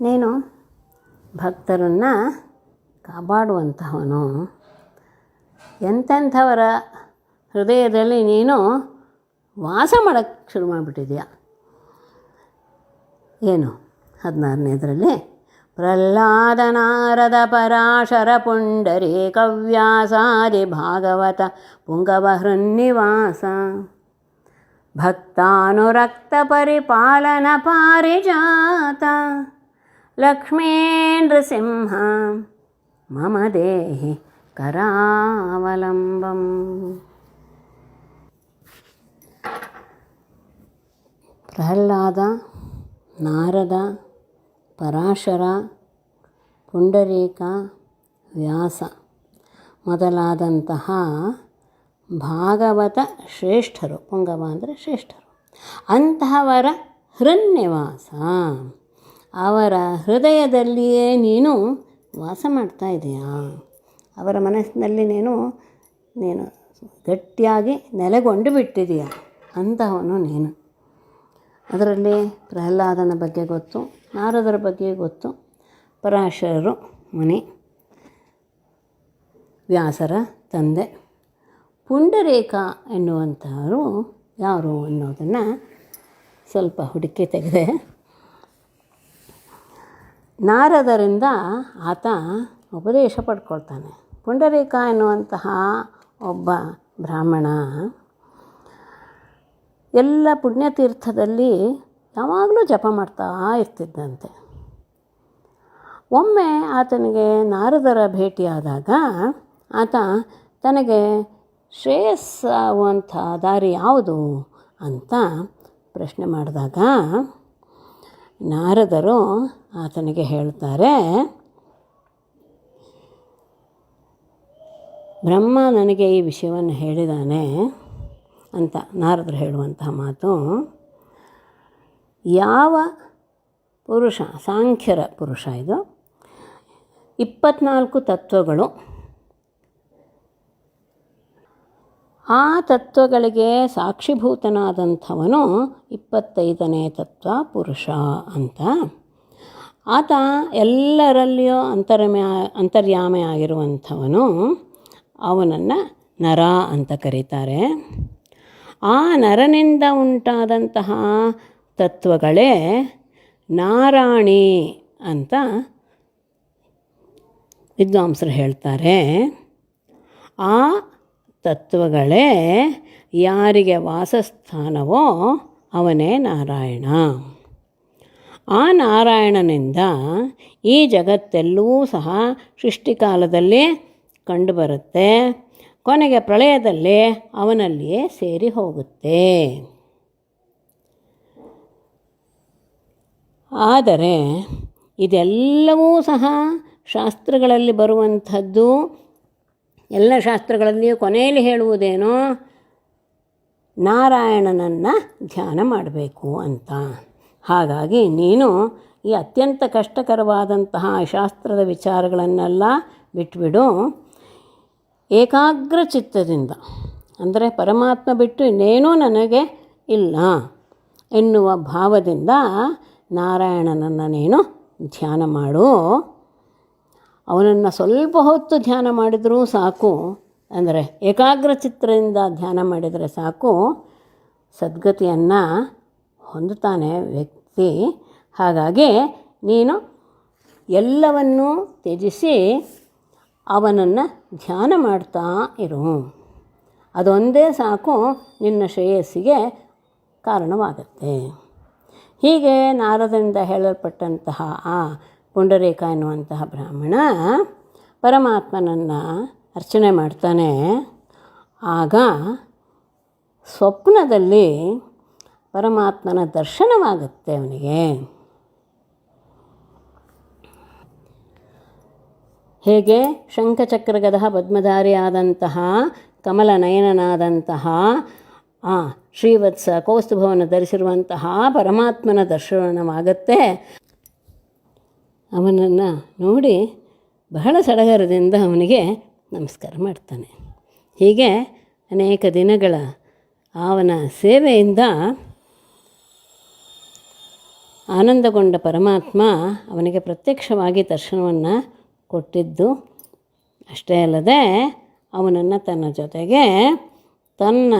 ನೀನು ಭಕ್ತರನ್ನು ಕಾಪಾಡುವಂತಹವನು. ಎಂತೆಂಥವರ ಹೃದಯದಲ್ಲಿ ನೀನು ವಾಸ ಮಾಡೋಕ್ಕೆ ಶುರು ಮಾಡಿಬಿಟ್ಟಿದೆಯಾ? ಏನು? ಹದಿನಾರನೇದರಲ್ಲಿ, ಪ್ರಹ್ಲಾದ ನಾರದ ಪರಾಶರ ಪುಂಡರಿ ಕವ್ಯಾಸಾದಿ ಭಾಗವತ ಪುಂಗವ ಹೃನ್ನಿವಾಸ ಭಕ್ತಾನುರಕ್ತ ಪರಿಪಾಲನ ಪಾರಿಜಾತ. ಲಕ್ಷ್ಮೀ मम ದೇಹಿ ಕರಾವಲಂಬಂ. ಪ್ರಹ್ಲಾದ, ನಾರದ, ಪರಾಶರ, ಪುಂಡರೀಕ, ವ್ಯಾಸ ಮೊದಲಾದಂತಹ ಭಾಗವತ ಶ್ರೇಷ್ಠರು, ಪುಂಗವ ಅಂದರೆ ಶ್ರೇಷ್ಠರು. ಅಂತಹವರ ಹೃನ್ನಿವಾಸ. ಅವರ ಹೃದಯದಲ್ಲಿಯೇ ನೀನು ವಾಸ ಮಾಡ್ತಾ ಇದೆಯಾ? ಅವರ ಮನಸ್ಸಿನಲ್ಲಿ ನೀನು ನೀನು ಗಟ್ಟಿಯಾಗಿ ನೆಲೆಗೊಂಡು ಬಿಟ್ಟಿದೀಯ? ಅಂತಹವನು ನೀನು. ಅದರಲ್ಲಿ ಪ್ರಹ್ಲಾದನ ಬಗ್ಗೆ ಗೊತ್ತು, ನಾರದರ ಬಗ್ಗೆ ಗೊತ್ತು, ಪರಾಶರರು ಮುನಿ, ವ್ಯಾಸರ ತಂದೆ ಪುಂಡರೇಕ ಎನ್ನುವಂಥವರು ಯಾರು ಅನ್ನೋದನ್ನು ಸ್ವಲ್ಪ ಹುಡುಕಿ ತೆಗೆದೆ. ನಾರದರಿಂದ ಆತ ಉಪದೇಶ ಪಡ್ಕೊಳ್ತಾನೆ. ಪುಂಡರೀಕ ಎನ್ನುವಂತಹ ಒಬ್ಬ ಬ್ರಾಹ್ಮಣ ಎಲ್ಲ ಪುಣ್ಯತೀರ್ಥದಲ್ಲಿ ಯಾವಾಗಲೂ ಜಪ ಮಾಡ್ತಾ ಇರ್ತಿದ್ದಂತೆ. ಒಮ್ಮೆ ಆತನಿಗೆ ನಾರದರ ಭೇಟಿಯಾದಾಗ ಆತ ತನಗೆ ಶ್ರೇಯಸ್ಸಾಗುವಂಥ ದಾರಿ ಯಾವುದು ಅಂತ ಪ್ರಶ್ನೆ ಮಾಡಿದಾಗ ನಾರದರು ಆತನಿಗೆ ಹೇಳ್ತಾರೆ, ಬ್ರಹ್ಮ ನನಗೆ ಈ ವಿಷಯವನ್ನು ಹೇಳಿದಾನೆ ಅಂತ ನಾರದರು ಹೇಳುವಂತಹ ಮಾತು. ಯಾವ ಪುರುಷ, ಸಾಂಖ್ಯರ ಪುರುಷ ಇದು. ಇಪ್ಪತ್ನಾಲ್ಕು ತತ್ವಗಳು ಆ ತತ್ವಗಳಿಗೆ ಸಾಕ್ಷಿಭೂತನಾದಂಥವನು ಇಪ್ಪತ್ತೈದನೇ ತತ್ವ ಪುರುಷ ಅಂತ. ಆತ ಎಲ್ಲರಲ್ಲಿಯೂ ಅಂತರ್ಮ್ಯ ಅಂತರ್ಯಾಮೆ ಆಗಿರುವಂಥವನು ಅವನನ್ನು ನರ ಅಂತ ಕರೀತಾರೆ. ಆ ನರನಿಂದ ಉಂಟಾದಂತಹ ತತ್ವಗಳೇ ನಾರಾಣಿ ಅಂತ ವಿದ್ವಾಂಸರು ಹೇಳ್ತಾರೆ. ಆ ತತ್ವಗಳೇ ಯಾರಿಗೆ ವಾಸಸ್ಥಾನವೋ ಅವನೇ ನಾರಾಯಣ. ಆ ನಾರಾಯಣನಿಂದ ಈ ಜಗತ್ತೆಲ್ಲವೂ ಸಹ ಸೃಷ್ಟಿಕಾಲದಲ್ಲಿ ಕಂಡುಬರುತ್ತೆ, ಕೊನೆಗೆ ಪ್ರಳಯದಲ್ಲಿ ಅವನಲ್ಲಿಯೇ ಸೇರಿ ಹೋಗುತ್ತೆ. ಆದರೆ ಇದೆಲ್ಲವೂ ಸಹ ಶಾಸ್ತ್ರಗಳಲ್ಲಿ ಬರುವಂಥದ್ದು ಎಲ್ಲ ಶಾಸ್ತ್ರಗಳಲ್ಲಿಯೂ ಕೊನೆಯಲ್ಲಿ ಹೇಳುವುದೇನೋ? ನಾರಾಯಣನನ್ನು ಧ್ಯಾನ ಮಾಡಬೇಕು ಅಂತ. ಹಾಗಾಗಿ ನೀನು ಈ ಅತ್ಯಂತ ಕಷ್ಟಕರವಾದಂತಹ ಶಾಸ್ತ್ರದ ವಿಚಾರಗಳನ್ನೆಲ್ಲ ಬಿಟ್ಬಿಡು. ಏಕಾಗ್ರ ಚಿತ್ತದಿಂದ, ಅಂದರೆ ಪರಮಾತ್ಮ ಬಿಟ್ಟು ಇನ್ನೇನೂ ನನಗೆ ಇಲ್ಲ ಎನ್ನುವ ಭಾವದಿಂದ ನಾರಾಯಣನನ್ನು ನೀನು ಧ್ಯಾನ ಮಾಡು. ಅವನನ್ನು ಸ್ವಲ್ಪ ಹೊತ್ತು ಧ್ಯಾನ ಮಾಡಿದರೂ ಸಾಕು. ಅಂದರೆ ಏಕಾಗ್ರ ಚಿತ್ರದಿಂದ ಧ್ಯಾನ ಮಾಡಿದರೆ ಸಾಕು. ಸದ್ಗತಿಯನ್ನು ಹೊಂದುತ್ತಾನೆ ವ್ಯಕ್ತಿ. ಹಾಗಾಗಿ ನೀನು ಎಲ್ಲವನ್ನೂ ತ್ಯಜಿಸಿ ಅವನನ್ನು ಧ್ಯಾನ ಮಾಡ್ತಾ ಇರು. ಅದೊಂದೇ ಸಾಕು, ನಿನ್ನ ಶ್ರೇಯಸ್ಸಿಗೆ ಕಾರಣವಾಗುತ್ತೆ. ಹೀಗೆ ನಾರದರಿಂದ ಹೇಳಲ್ಪಟ್ಟಂತಹ ಆ ಪುಂಡರೇಕ ಎನ್ನುವಂತಹ ಬ್ರಾಹ್ಮಣ ಪರಮಾತ್ಮನನ್ನು ಅರ್ಚನೆ ಮಾಡ್ತಾನೆ. ಆಗ ಸ್ವಪ್ನದಲ್ಲಿ ಪರಮಾತ್ಮನ ದರ್ಶನವಾಗುತ್ತೆ ಅವನಿಗೆ. ಹೇಗೆ? ಶಂಖಚಕ್ರಗದ ಪದ್ಮಧಾರಿಯಾದಂತಹ ಕಮಲ ನಯನನಾದಂತಹ ಆ ಶ್ರೀವತ್ಸ ಕೌಸ್ತುಭವನ್ನು ಧರಿಸಿರುವಂತಹ ಪರಮಾತ್ಮನ ದರ್ಶನವಾಗತ್ತೆ. ಅವನನ್ನು ನೋಡಿ ಬಹಳ ಸಡಗರದಿಂದ ಅವನಿಗೆ ನಮಸ್ಕಾರ ಮಾಡ್ತಾನೆ. ಹೀಗೆ ಅನೇಕ ದಿನಗಳ ಅವನ ಸೇವೆಯಿಂದ ಆನಂದಗೊಂಡ ಪರಮಾತ್ಮ ಅವನಿಗೆ ಪ್ರತ್ಯಕ್ಷವಾಗಿ ದರ್ಶನವನ್ನು ಕೊಟ್ಟಿದ್ದು. ಅಷ್ಟೇ ಅಲ್ಲದೆ ಅವನನ್ನು ತನ್ನ ಜೊತೆಗೆ ತನ್ನ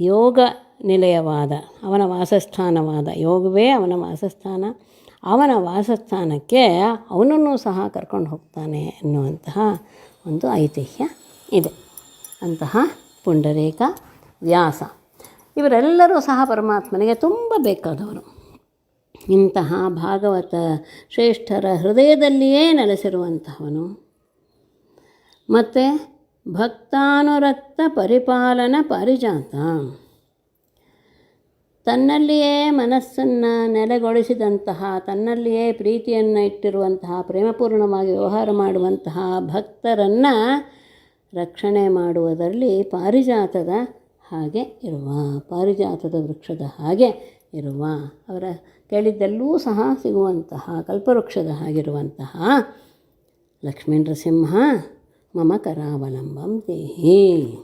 ಯೋಗ ನಿಲಯವಾದ, ಅವನ ವಾಸಸ್ಥಾನವಾದ ಯೋಗವೇ ಅವನ ವಾಸಸ್ಥಾನ. ಅವನ ವಾಸಸ್ಥಾನಕ್ಕೆ ಅವನನ್ನು ಸಹ ಕರ್ಕೊಂಡು ಹೋಗ್ತಾನೆ ಎನ್ನುವಂತಹ ಒಂದು ಐತಿಹ್ಯ ಇದೆ. ಅಂತಹ ಪುಂಡರೇಕ ವ್ಯಾಸ. ಇವರೆಲ್ಲರೂ ಸಹ ಪರಮಾತ್ಮನಿಗೆ ತುಂಬ ಬೇಕಾದವರು. ಇಂತಹ ಭಾಗವತ ಶ್ರೇಷ್ಠರ ಹೃದಯದಲ್ಲಿಯೇ ನೆಲೆಸಿರುವಂತಹವನು. ಮತ್ತು ಭಕ್ತಾನುರಕ್ತ ಪರಿಪಾಲನ ಪಾರಿಜಾತ. ತನ್ನಲ್ಲಿಯೇ ಮನಸ್ಸನ್ನು ನೆಲೆಗೊಳಿಸಿದಂತಹ, ತನ್ನಲ್ಲಿಯೇ ಪ್ರೀತಿಯನ್ನು ಇಟ್ಟಿರುವಂತಹ, ಪ್ರೇಮಪೂರ್ಣವಾಗಿ ವ್ಯವಹಾರ ಮಾಡುವಂತಹ ಭಕ್ತರನ್ನು ರಕ್ಷಣೆ ಮಾಡುವುದರಲ್ಲಿ ಪಾರಿಜಾತದ ಹಾಗೆ ಇರುವ, ಪಾರಿಜಾತದ ವೃಕ್ಷದ ಹಾಗೆ ಇರುವ, ಅವರ ಕೇಳಿದ್ದಲ್ಲೂ ಸಹ ಸಿಗುವಂತಹ, ಕಲ್ಪವೃಕ್ಷದ ಹಾಗಿರುವಂತಹ ಲಕ್ಷ್ಮೀ ನರಸಿಂಹ ಮಮ ಕರಾವಲಂಬಂ ದೇಹಿ.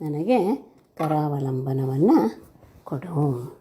ನನಗೆ ಕರಾವಲಂಬನವನ್ನು கொடும்